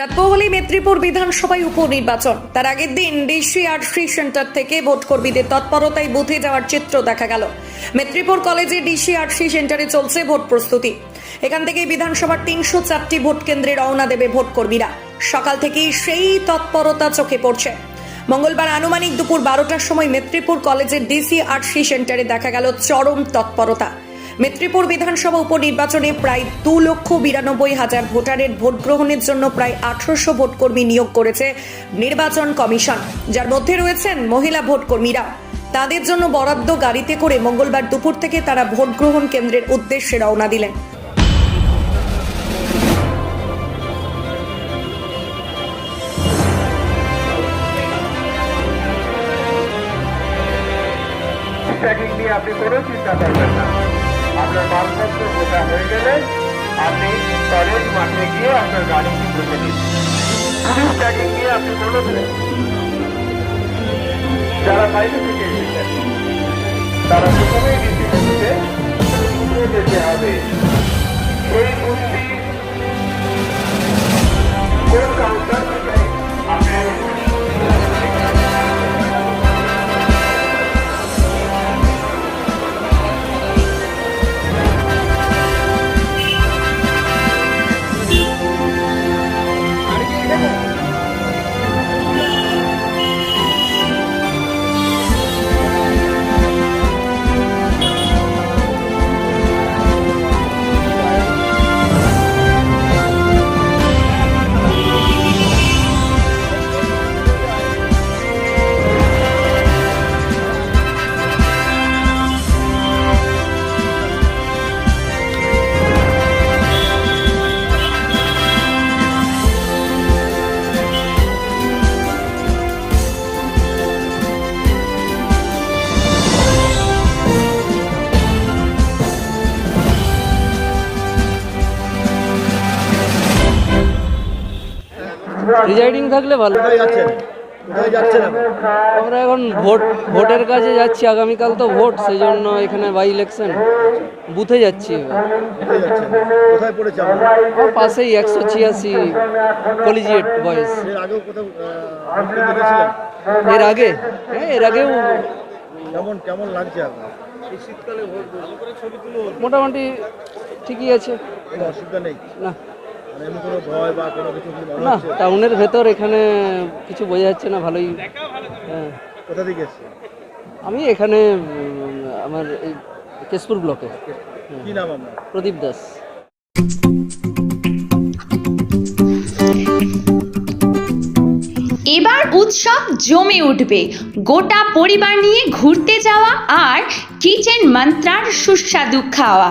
রাতপহলি মেদিনীপুর বিধানসভায় উপনির্বাচন। তার আগের দিন ডিসি আর শ্রী সেন্টার থেকে ভোট কর্মীদের তৎপরতায় বুথে যাওয়ার চিত্র দেখা গেল। মেদিনীপুর কলেজে ডিসি আর শ্রী সেন্টারে চলছে ভোট প্রস্তুতি। এখান থেকেই বিধানসভার তিনশো চারটি ভোট কেন্দ্রে রওনা দেবে ভোট কর্মীরা। সকাল থেকেই সেই তৎপরতা চোখে পড়ছে। মঙ্গলবার আনুমানিক দুপুর বারোটার সময় মেদিনীপুর কলেজের ডিসি আর শ্রী সেন্টারে দেখা গেল চরম তৎপরতা। মেদিনীপুর বিধানসভা উপনির্বাচনে প্রায় দু লক্ষ বিরানব্বই হাজার ভোটারের ভোট গ্রহণের জন্য প্রায় আঠারোশো ভোটকর্মী নিয়োগ করেছে নির্বাচন কমিশন, যার মধ্যে রয়েছেন মহিলা ভোটকর্মীরা। তাদের জন্য বরাদ্দ গাড়িতে করে মঙ্গলবার দুপুর থেকে তারা ভোট গ্রহণ কেন্দ্রের উদ্দেশ্যে রওনা দিলেন। আপনি কোনো চিন্তা করবেন না। আপনার মালপত্র গোটা হয়ে গেলে আপনি কলেজ মাঠে গিয়ে আপনার গাড়িটি বুঝে নিন। পুলিশ ট্র্যাকিং নিয়ে আপনি কোনো যারা বাইরে থেকে এসেছেন, তারা প্রথমেই ডিসি করতে যেতে হবে সেই প্রিজাইডিং থাকলে ভালো। আমরা এখন ভোট ভোটের কাজে যাচ্ছি। আগামীকাল তো ভোট সেই জন্য এখানে বাই ইলেকশন বুথে যাচ্ছি পাশেই একশো ছিয়াশি কলিজিয়েট বয়স এর আগে? হ্যাঁ এর আগেও। কেমন কেমন লাগছে মোটামুটি ঠিকই আছে। অসুবিধা নেই? না। এমনি কোনো ভয় বা কোনো কিছু কি না টাউনের ভেতর এখানে কিছু বোঝা যাচ্ছে না ভালোই। হ্যাঁ। কোথা থেকে আমি এখানে আমার কেশপুর ব্লকে। কি নাম আপনার? প্রদীপ দাস। এবার উৎসব জমে উঠবে। গোটা পরিবার নিয়ে ঘুরতে যাওয়া আর কিচেন মন্ত্রার সুস্বাদু খাওয়া।